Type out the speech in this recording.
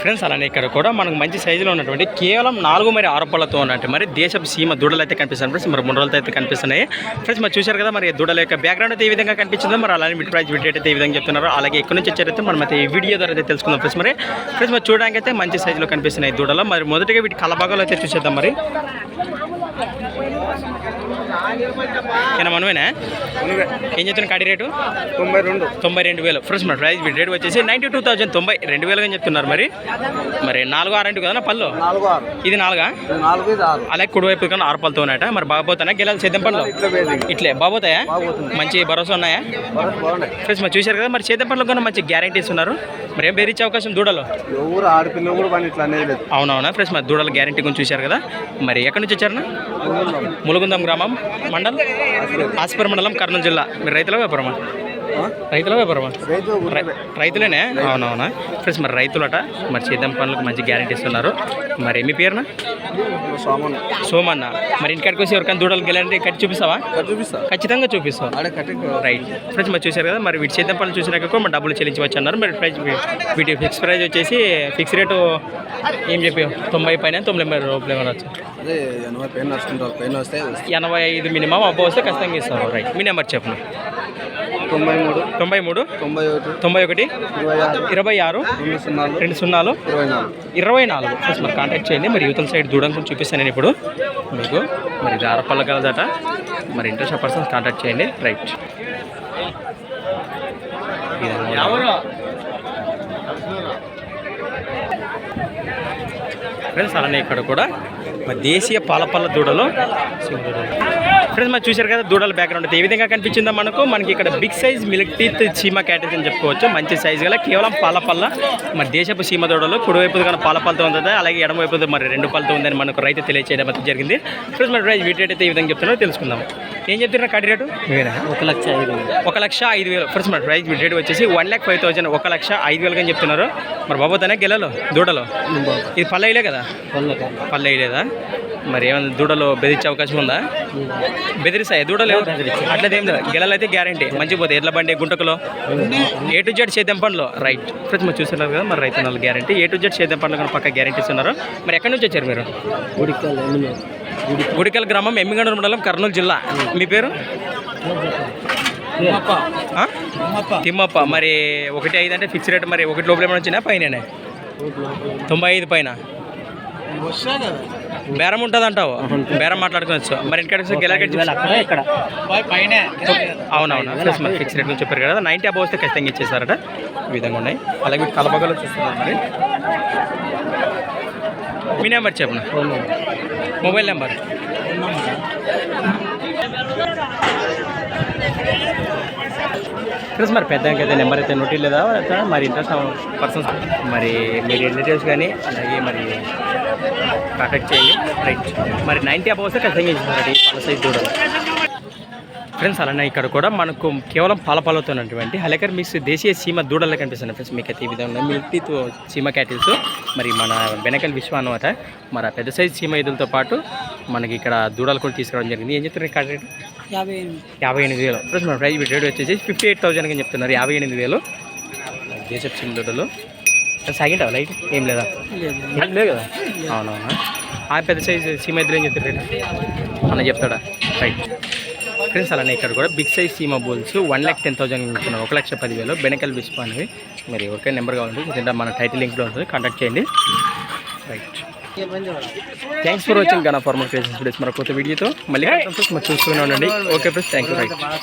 Friends అలానే ఇక్కడ కూడా మనకు మంచి సైజులో ఉన్నటువంటి కేవలం నాలుగు మరి ఆరోపణలతో ఉన్నట్టు మరి దేశపు సీమ దూడలు అయితే కనిపిస్తాను ఫ్రెండ్స్ మరి ముండ్రలతో అయితే కనిపిస్తున్నాయి. ఫ్రెండ్స్ మరి చూశారు కదా మరి దూడల యొక్క బ్యాక్గ్రౌండ్ అయితే ఈ విధంగా కనిపించిందో మరి అలానే మిడ్ ప్రైజ్ వీడియో అయితే ఈ విధంగా చెప్తున్నారు. అలాగే ఎక్కడి నుంచి వచ్చారైతే మనం అయితే ఈ వీడియో ద్వారా అయితే తెలుసుకుందాం ఫ్రెండ్స్ మరి. ఫ్రెండ్స్ మరి చూడడానికి అయితే మంచి సైజులో కనిపిస్తున్నాయి దూడలు. మరి మొదటిగా వీటి కలభాగాలు అయితే చూసేద్దాం మరి. మనమేనా? ఏం చెప్తున్నా కాడి రేటు? తొంభై రెండు. తొంభై రెండు వేలు. ఫ్రెండ్స్ మరి ప్రైస్ రేట్ వచ్చేసి నైంటీ టూ థౌసండ్ తొంభై రెండు వేలుగా చెప్తున్నారు మరి. మరి నాలుగు ఆరు కదా పళ్ళు? నాలుగు ఆరు. ఇది నాలుగా? అలాగే కుడివైపు కన్నా ఆరు పళ్ళతో ఉన్నాయట. మరి బాగపోతానా గెలాలి సేద్యం పనులు ఇట్లా బాగుపోతుంది మంచి భరోసా ఉన్నాయా? ఫ్రెండ్స్ మరి చూశారు కదా మరి సేద్యం పనులు కన్నా మంచి గ్యారంటీస్ ఉన్నారు. మరి ఏం బెదిరించే అవకాశం దూడలు? ఎవరు ఆడపిల్ల కూడా పని ఇట్లా అనేది లేదు. అవునవునా ఫ్రెండ్స్? మరి దూడల గ్యారంటీ గురించి చూశారు కదా. మరి ఎక్కడి నుంచి వచ్చారన్నా ములుగుందం. గ్రామం మండలం? ఆస్పర్ మండలం కర్నూలు జిల్లా. మీరు రైతుల వ్యాపారమా? రైతుల వ్యాపారమా? రైతు రై- రైతులేనే? అవునవునా? ఫ్రెండ్స్ మరి రైతులట మరి చేద్దాం పనులకు మంచి గ్యారంటీ ఇస్తున్నారు. మరి మీ పేరున? సామాన్ సోమన్న. మరి ఇంటికాడికి వచ్చి ఎవరికైనా దూడలు గ్యారంటీ కట్టి చూపిస్తావా? చూపిస్తా. ఖచ్చితంగా కట్టి రైట్ ఫ్రెండ్స్ మరి చూశారు కదా మరి వీటి చేద్దాం పనులు చూసినాక కూడా మరి డబ్బులు చెల్లించవచ్చు అన్నారు మరి ప్రైస్ వీటి ఫిక్స్ ప్రైస్ వచ్చేసి ఫిక్స్ రేటు ఏం చెప్పి తొంభై పైన తొంభై రూపాయలు అదే ఎనభై ఐదు మినిమం అబ్బో వస్తే ఖచ్చితంగా ఇస్తారు రైట్ మీ నెంబర్ చెప్పను తొంభై మూడు. తొంభై మూడు. తొంభై ఒకటి. తొంభై ఒకటి. ఇరవై ఆరు. రెండు సున్నాలు. ఇరవై నాలుగు. ఇరవై నాలుగు. ప్లస్ మరి కాంటాక్ట్ చేయండి. మరి యువతల సైడ్ దూడం చూపిస్తాను నేను ఇప్పుడు. మీకు మరి ఇది ఆరపల్ల కలదట. మరి ఇంట్రెస్ట్ పర్సన్స్ కాంటాక్ట్ చేయండి. రైట్ ఫ్రెండ్స్ అలానే ఇక్కడ కూడా. మరి దేశీయ పాలపల్ల దూడలు. ఫ్రెండ్స్ మరి చూశారు కదా దూడల బ్యాక్గ్రౌండ్ అయితే ఏ విధంగా కనిపించిందో మనకు. మనకి ఇక్కడ బిగ్ సైజ్ మిల్క్ టీత్ చీమ క్యాటరీస్ అని చెప్పుకోవచ్చు. మంచి సైజ్ గల కేవలం పాలపల్ల మరి దేశపు సీమ దూడలు కుడివైపు కానీ పాలపల్లతో ఉంది అలాగే ఎడమవైపు మరి రెండు పళ్ళతో ఉందని మనకు రైతు తెలియచేయడం అయితే జరిగింది. ఫ్రెండ్స్ మరి ప్రైస్ వీటి రేట్ అయితే ఈ విధంగా చెప్తున్నారో తెలుసుకుందాం. ఏం చెప్తున్నారు కడి రేటు? ఒక లక్ష ఐదు ఒక లక్ష ఐదు వేలు. ఫస్ట్ మరి ప్రైస్ వీటి రేట్ వచ్చేసి వన్ ల్యాక్ ఫైవ్ థౌసండ్ ఒక లక్ష ఐదు వేలుగా అని చెప్తున్నారు. మరి బాబోతానే గెలలో దూడలు? ఇది పళ్ళ వేయలే కదా? పళ్ళ వేయలేదా మరి ఏమైనా దూడలు బెదిరించే అవకాశం ఉందా? బెదిరిస్తాయి? దూడలు అట్లదేం లేదు. గెలలు అయితే గ్యారంటీ మంచిగా పోతాయి. ఎడ్ల బండి గుంటకులో. ఏ టు జెడ్ చేద్దాం పనులు. రైట్ ఫ్రెండ్స్ మీరు చూస్తున్నారు కదా మరి రైతు వాళ్ళు గ్యారంటీ ఏ టు జెడ్ చేద్దాం పనులు కూడా పక్క గ్యారంటీస్ ఉన్నారు మరి ఎక్కడి నుంచి వచ్చారు మీరు? గుడికల్ గ్రామం ఎమ్మిగండూరు మండలం కర్నూలు జిల్లా. మీ పేరు? తిమ్మప్ప. మరి ఒకటి ఐదు అంటే ఫిక్స్ రేట్ మరి ఒకటి లోపల ఏమైనా వచ్చినా పైన తొంభై ఐదు పైన. బేరం ఉంటుంది. అంటావు బేరం మాట్లాడుకోవచ్చు మరి ఇంటికి ఇక్కడ. అవునవును. మరి ఫిక్స్ రేట్ చెప్పారు కదా. నైంటీ అబౌవ్ వస్తే ఖచ్చితంగా ఇచ్చేసారట ఈ విధంగా ఉన్నాయి. అలాగే వీటి కలబగలు చూస్తున్నారు మరి. మీ నెంబర్ చెప్పను మొబైల్ నెంబర్. ఫ్రెండ్స్ మరి పెద్ద అయితే నెంబర్ అయితే నోటీ లేదా మరి ఇంట్రెస్ట్ పర్సన్స్ మరి మీ రిలేటివ్స్ కానీ అలాగే మరి కాంటాక్ట్ చేయండి. రైట్ మరి నైంటీ అబౌవ్ వస్తే ఖచ్చితంగా ఇచ్చేసారట పాల సైజ్ చూడాలి. ఫ్రెండ్స్ అలానే ఇక్కడ కూడా మనకు కేవలం పాలపాలతో ఉన్నటువంటి హలేకర్ మిక్స్ దేశీయ సీమ దూడలే కనిపిస్తున్నాయి. ఫ్రెండ్స్ మీకు అయితే ఈ విధంగా మిల్టీతో సీమ క్యాటిల్స్ మరి మన వెనకల్ విశ్వ అనమాట మరి పెద్ద సైజ్ సీమ ఇదులతో పాటు మనకి ఇక్కడ దూడలు కూడా తీసుకురావడం జరిగింది. ఏం చెప్తున్నారు ఇక్కడ యాభై యాభై ఎనిమిది వేలు. ఫ్రెండ్స్ మన ప్రైస్ రేట్ వచ్చేసి ఫిఫ్టీ ఎయిట్ థౌసండ్ అని చెప్తున్నారు. యాభై ఎనిమిది వేలు. సీమ దూడలు సాగింటావా లైట్ ఏం లేదా? ఏం లేదు కదా? అవునవునా? ఆ పెద్ద సైజ్ సీమ ఎదురు ఏం చెప్తారు? అన్న చెప్తాడా? రైట్ ఫ్రెండ్స్ అలానే ఇక్కడ కూడా big size Seema bowls one lakh ten thousand ఇస్తున్నారు ఒక లక్ష పదివేలు. బెనకల్ విస్ప అనేవి మరి ఎవరికైనా నెంబర్ కావాలంటే మన టైటిల్ లింక్లో ఉంటుంది. కాంటాక్ట్ చేయండి. Right thanks for watching Gana formal creations videos మరొక కొత్త వీడియోతో మళ్ళీ చూస్తూనే ఉండండి. Okay friends thank you right